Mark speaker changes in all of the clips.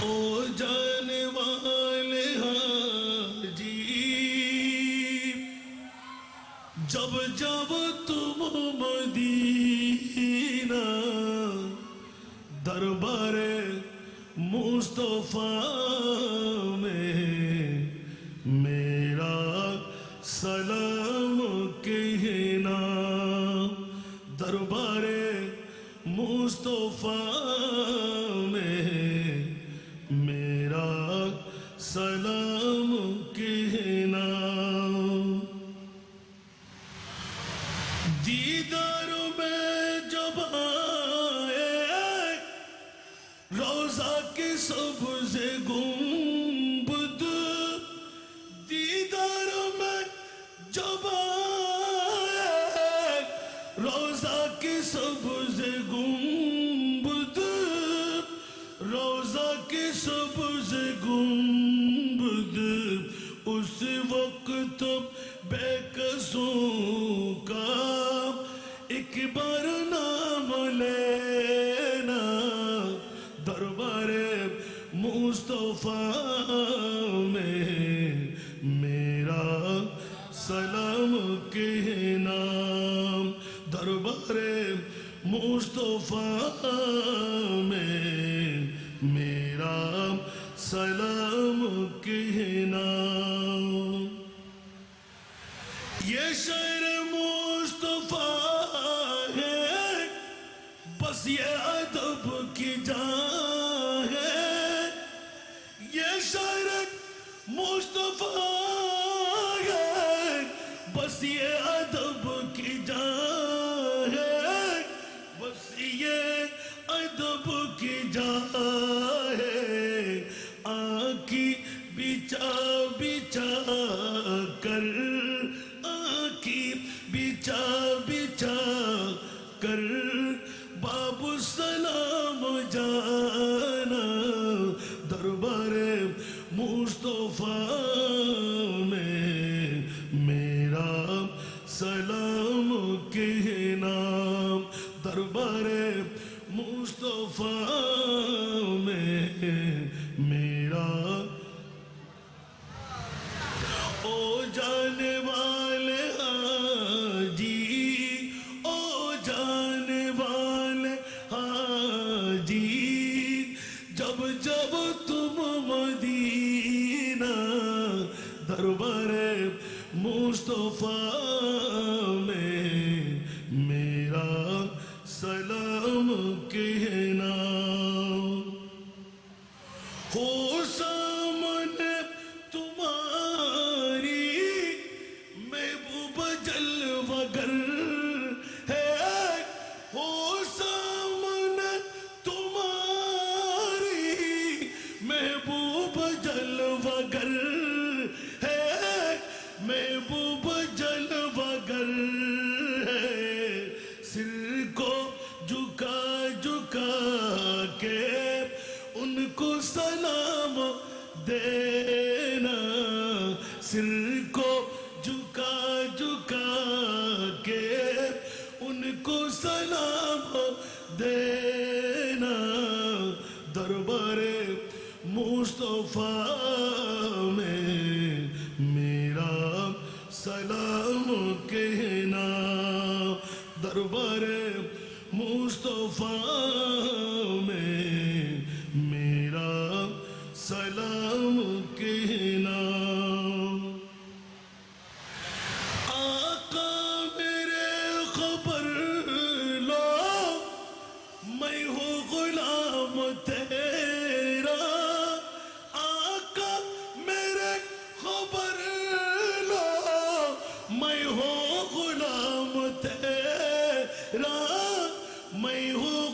Speaker 1: او جانے والے حاجی۔ جب جب تم مدینہ دربار مصطفیٰ میں میرا سلام کہنا۔ دربار مصطفیٰ میں سلام کہنا دیدار میں جب آئے روزہ کے سے گ بے قصوں کا ایک بار نام لینا دربار مصطفیٰ میں میرا سلام کہنا دربار مصطفیٰ میں میرا سلام کہنا یہ مصطفیٰ ہے، بس یہ ادب کی جان ہے۔ یہ شعر مصطفیٰ ہے، بس یہ ادب کی جان ہے۔ بس یہ ادب کی جان ہے۔ آنکھی بچا بچا کر جانا دربار مصطفیٰ میں میرا سلام مصطفیٰ میں میرا سلام کہنا۔ ہو سامنے تمہاری محبوب جلوہ گر ہے۔ ہو سامنے تمہاری محبوب جلوہ گر ہے۔ محبوب ان کو سلام دینا، سر کو جھکا جھکا کے ان کو سلام دینا۔ دربار مصطفیٰ میں میرا سلام کہنا۔ دربار مصطفیٰ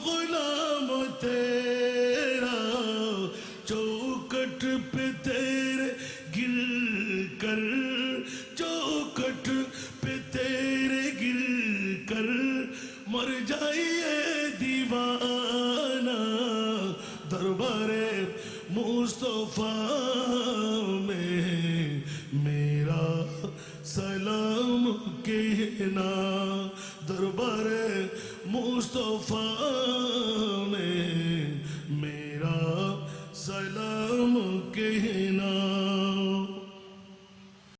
Speaker 1: غلام تیرا، چوکٹ پہ تیرے گر کر، چوکٹ پہ تیرے گر کر۔ مر جائیے دیوانہ، دربار مصطفیٰ میں میرا سلام کہنا۔ دربار مصطفیٰ